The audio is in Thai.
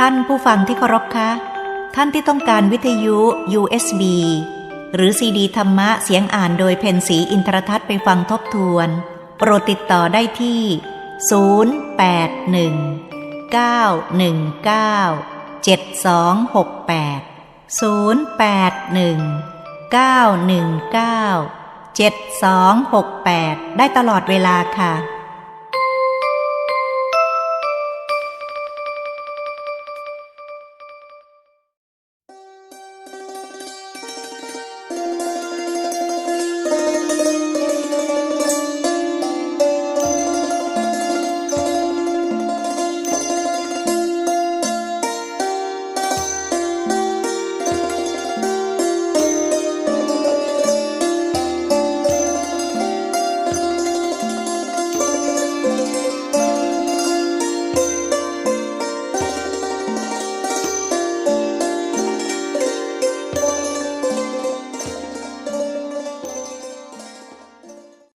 ท่านผู้ฟังที่เคารพคะ ท่านที่ต้องการวิทยุ USB หรือซีดีธรรมะเสียงอ่านโดยเพนสีอินทรทัศน์ไปฟังทบทวน โปรดติดต่อได้ที่ 081 919 7268 081 919 7268 ได้ตลอดเวลาค่ะ